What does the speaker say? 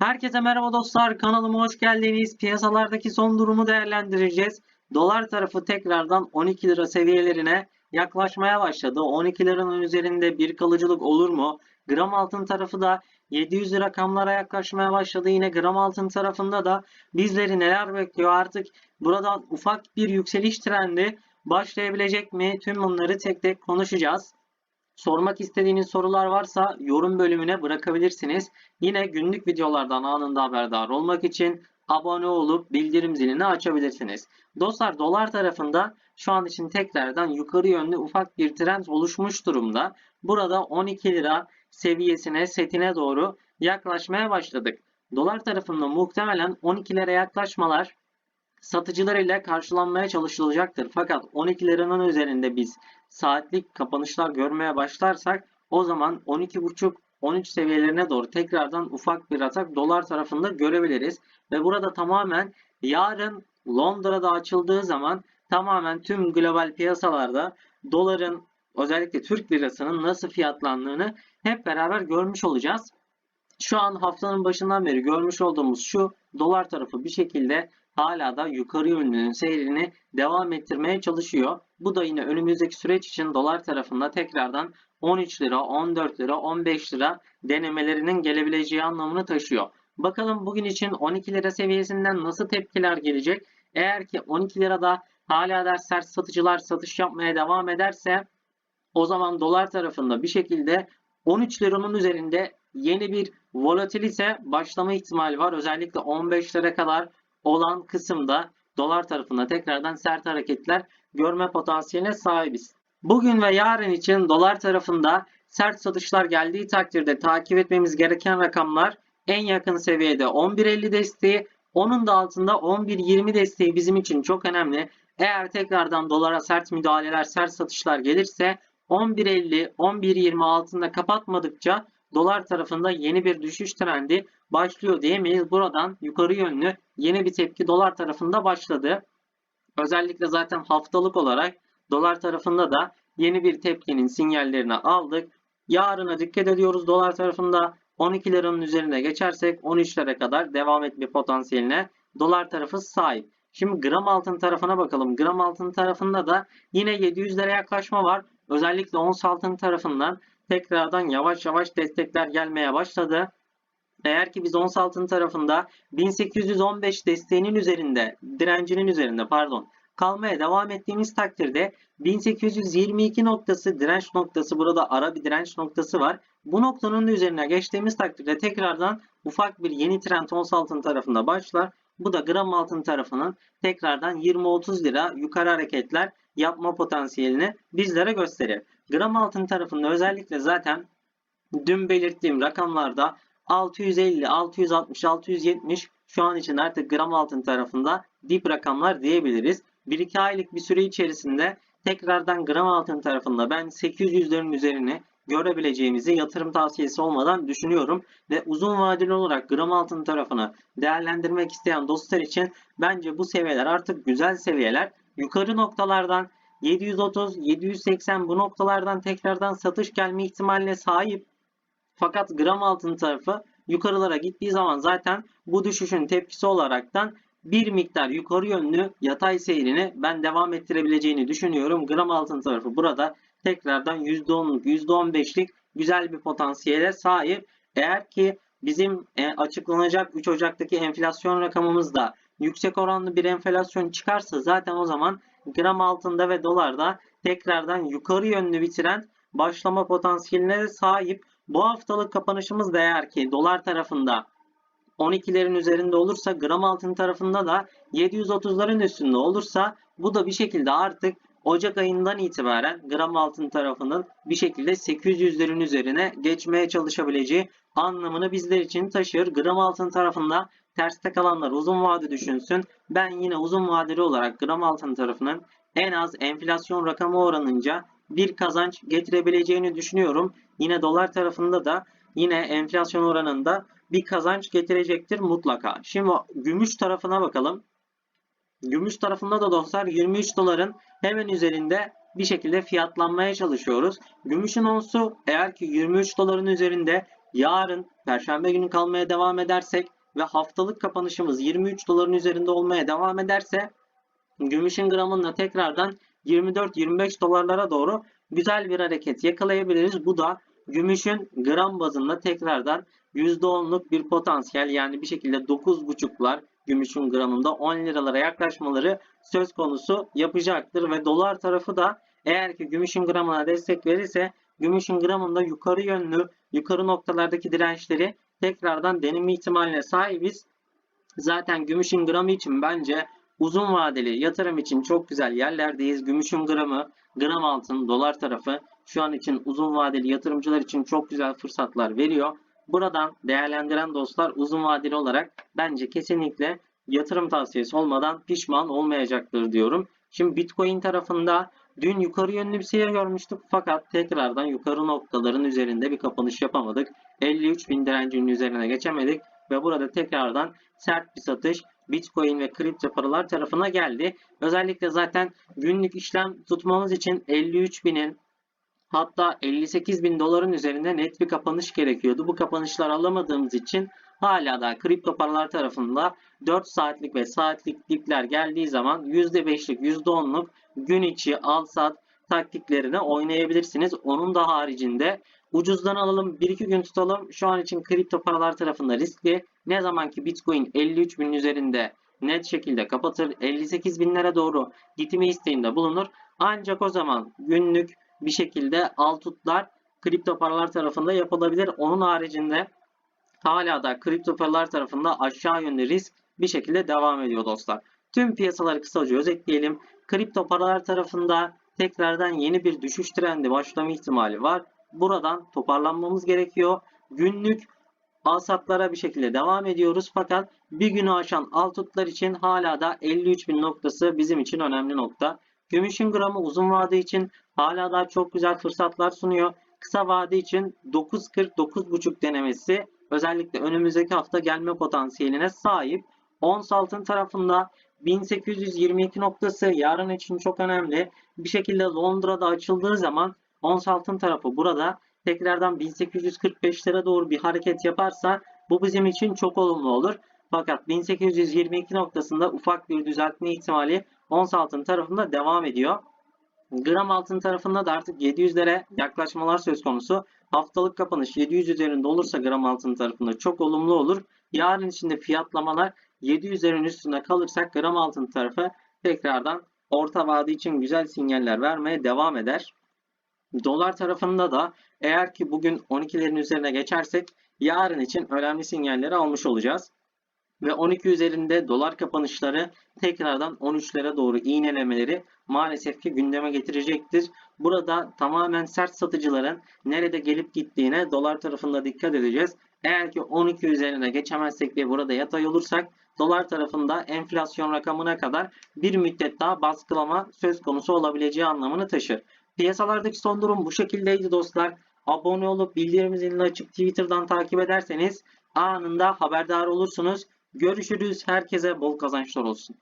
Herkese merhaba dostlar. Kanalıma hoş geldiniz. Piyasalardaki son durumu değerlendireceğiz. Dolar tarafı tekrardan 12 lira seviyelerine yaklaşmaya başladı. 12 liranın üzerinde bir kalıcılık olur mu? Gram altın tarafı da 700 rakamlara yaklaşmaya başladı. Yine gram altın tarafında da bizleri neler bekliyor artık buradan ufak bir yükseliş trendi başlayabilecek mi? Tüm bunları tek tek konuşacağız. Sormak istediğiniz sorular varsa yorum bölümüne bırakabilirsiniz. Yine günlük videolardan anında haberdar olmak için abone olup bildirim zilini açabilirsiniz. Dostlar dolar tarafında şu an için tekrardan yukarı yönlü ufak bir trend oluşmuş durumda. Burada 12 lira seviyesine setine doğru yaklaşmaya başladık. Dolar tarafında muhtemelen 12 lira yaklaşmalar satıcılar ile karşılanmaya çalışılacaktır. Fakat 12 liranın üzerinde biz saatlik kapanışlar görmeye başlarsak o zaman 12.5 13 seviyelerine doğru tekrardan ufak bir atak dolar tarafında görebiliriz. Ve burada tamamen yarın Londra'da açıldığı zaman tamamen tüm global piyasalarda doların özellikle Türk lirasının nasıl fiyatlandığını hep beraber görmüş olacağız. Şu an haftanın başından beri görmüş olduğumuz şu dolar tarafı bir şekilde hala da yukarı yönlü seyrini devam ettirmeye çalışıyor. Bu da yine önümüzdeki süreç için dolar tarafında tekrardan 13 lira, 14 lira, 15 lira denemelerinin gelebileceği anlamını taşıyor. Bakalım bugün için 12 lira seviyesinden nasıl tepkiler gelecek? Eğer ki 12 lirada hala da sert satıcılar satış yapmaya devam ederse o zaman dolar tarafında bir şekilde 13 liranın üzerinde yeni bir volatilite başlama ihtimali var. Özellikle 15 lira kadar olan kısımda dolar tarafında tekrardan sert hareketler görme potansiyeline sahibiz. Bugün ve yarın için dolar tarafında sert satışlar geldiği takdirde takip etmemiz gereken rakamlar en yakın seviyede 11.50 desteği, onun da altında 11.20 desteği bizim için çok önemli. Eğer tekrardan dolara sert müdahaleler, sert satışlar gelirse 11.50, 11.20 altında kapatmadıkça dolar tarafında yeni bir düşüş trendi başlıyor diyemeyiz. Buradan yukarı yönlü yeni bir tepki dolar tarafında başladı. Özellikle zaten haftalık olarak dolar tarafında da yeni bir tepkinin sinyallerini aldık. Yarına dikkat ediyoruz dolar tarafında 12 liranın üzerine geçersek 13 lira kadar devam etme potansiyeline dolar tarafı sahip. Şimdi gram altın tarafına bakalım. Gram altın tarafında da yine 700 lira yaklaşma var. Özellikle ons altın tarafından tekrardan yavaş yavaş destekler gelmeye başladı. Eğer ki biz ons altın tarafında 1815 desteğinin üzerinde, direncinin üzerinde pardon kalmaya devam ettiğimiz takdirde 1822 noktası direnç noktası burada ara bir direnç noktası var. Bu noktanın üzerine geçtiğimiz takdirde tekrardan ufak bir yeni trend ons altın tarafında başlar. Bu da gram altın tarafının tekrardan 20-30 lira yukarı hareketler yapma potansiyelini bizlere gösterir. Gram altın tarafında özellikle zaten dün belirttiğim rakamlarda 650, 660, 670 şu an için artık gram altın tarafında dip rakamlar diyebiliriz. 1-2 aylık bir süre içerisinde tekrardan gram altın tarafında ben 800'lerin üzerine görebileceğimizi yatırım tavsiyesi olmadan düşünüyorum. Ve uzun vadeli olarak gram altın tarafını değerlendirmek isteyen dostlar için bence bu seviyeler artık güzel seviyeler. Yukarı noktalardan 730, 780 bu noktalardan tekrardan satış gelme ihtimaline sahip. Fakat gram altın tarafı yukarılara gittiği zaman zaten bu düşüşün tepkisi olaraktan bir miktar yukarı yönlü yatay seyrini ben devam ettirebileceğini düşünüyorum. Gram altın tarafı burada tekrardan %10'luk %15'lik güzel bir potansiyele sahip. Eğer ki bizim e, açıklanacak 3 Ocak'taki enflasyon rakamımız da yüksek oranlı bir enflasyon çıkarsa zaten o zaman gram altında ve dolarda tekrardan yukarı yönlü bir trend başlama potansiyeline sahip. Bu haftalık kapanışımız da eğer ki dolar tarafında 12'lerin üzerinde olursa gram altın tarafında da 730'ların üstünde olursa bu da bir şekilde artık Ocak ayından itibaren gram altın tarafının bir şekilde 800'lerin üzerine geçmeye çalışabileceği anlamını bizler için taşır. Gram altın tarafında terste kalanlar uzun vade düşünsün. Ben yine uzun vadeli olarak gram altın tarafının en az enflasyon rakamı oranınca bir kazanç getirebileceğini düşünüyorum. Yine dolar tarafında da yine enflasyon oranında bir kazanç getirecektir mutlaka. Şimdi gümüş tarafına bakalım. Gümüş tarafında da dostlar 23 doların hemen üzerinde bir şekilde fiyatlanmaya çalışıyoruz. Gümüşün onsu eğer ki 23 doların üzerinde yarın perşembe günü kalmaya devam edersek ve haftalık kapanışımız 23 doların üzerinde olmaya devam ederse gümüşün gramında tekrardan 24-25 dolarlara doğru güzel bir hareket yakalayabiliriz. Bu da gümüşün gram bazında tekrardan %10'luk bir potansiyel yani bir şekilde 9.5'lar gümüşün gramında 10 liralara yaklaşmaları söz konusu yapacaktır ve dolar tarafı da eğer ki gümüşün gramına destek verirse gümüşün gramında yukarı yönlü yukarı noktalardaki dirençleri tekrardan deneme ihtimaline sahibiz. Zaten gümüşün gramı için bence uzun vadeli yatırım için çok güzel yerlerdeyiz. Gümüşün gramı, gram altın, dolar tarafı şu an için uzun vadeli yatırımcılar için çok güzel fırsatlar veriyor. Buradan değerlendiren dostlar uzun vadeli olarak bence kesinlikle yatırım tavsiyesi olmadan pişman olmayacaktır diyorum. Şimdi Bitcoin tarafında dün yukarı yönlü bir seyir görmüştük fakat tekrardan yukarı noktaların üzerinde bir kapanış yapamadık. 53 bin direncinin üzerine geçemedik ve burada tekrardan sert bir satış Bitcoin ve kripto paralar tarafına geldi. Özellikle zaten günlük işlem tutmamız için 53 binin hatta 58 bin doların üzerinde net bir kapanış gerekiyordu. Bu kapanışlar alamadığımız için hala da kripto paralar tarafında 4 saatlik ve saatlik dipler geldiği zaman %5'lik %10'luk gün içi al sat taktiklerini oynayabilirsiniz. Onun da haricinde ucuzdan alalım 1-2 gün tutalım. Şu an için kripto paralar tarafında riskli. Ne zaman ki Bitcoin 53 bin üzerinde net şekilde kapatır 58 binlere doğru gitme isteğinde bulunur. Ancak o zaman günlük bir şekilde altutlar kripto paralar tarafında yapılabilir. Onun haricinde hala da kripto paralar tarafında aşağı yönlü risk bir şekilde devam ediyor dostlar. Tüm piyasaları kısaca özetleyelim. Kripto paralar tarafında tekrardan yeni bir düşüş trendi başlama ihtimali var. Buradan toparlanmamız gerekiyor. Günlük alsatlara bir şekilde devam ediyoruz. Fakat bir günü aşan altutlar için hala da 53 bin noktası bizim için önemli nokta. Gümüşün gramı uzun vade için hala daha çok güzel fırsatlar sunuyor. Kısa vade için 9.40-9.5 denemesi özellikle önümüzdeki hafta gelme potansiyeline sahip. Ons altın tarafında 1822 noktası yarın için çok önemli. Bir şekilde Londra'da açıldığı zaman ons altın tarafı burada tekrardan 1845'lere doğru bir hareket yaparsa bu bizim için çok olumlu olur. Fakat 1822 noktasında ufak bir düzeltme ihtimali ons altın tarafında devam ediyor. Gram altın tarafında da artık 700'lere yaklaşmalar söz konusu. Haftalık kapanış 700 üzerinde olursa gram altın tarafında çok olumlu olur. Yarın içinde fiyatlamalar 700'lerin üstünde kalırsak gram altın tarafı tekrardan orta vade için güzel sinyaller vermeye devam eder. Dolar tarafında da eğer ki bugün 12'lerin üzerine geçersek yarın için önemli sinyalleri almış olacağız. Ve 12 üzerinde dolar kapanışları tekrardan 13'lere doğru iğnelemeleri maalesef ki gündeme getirecektir. Burada tamamen sert satıcıların nerede gelip gittiğine dolar tarafında dikkat edeceğiz. Eğer ki 12 üzerine geçemezsek ve burada yatay olursak dolar tarafında enflasyon rakamına kadar bir müddet daha baskılama söz konusu olabileceği anlamını taşır. Piyasalardaki son durum bu şekildeydi dostlar. Abone olup bildirim açıp Twitter'dan takip ederseniz anında haberdar olursunuz. Görüşürüz. Herkese bol kazançlar olsun.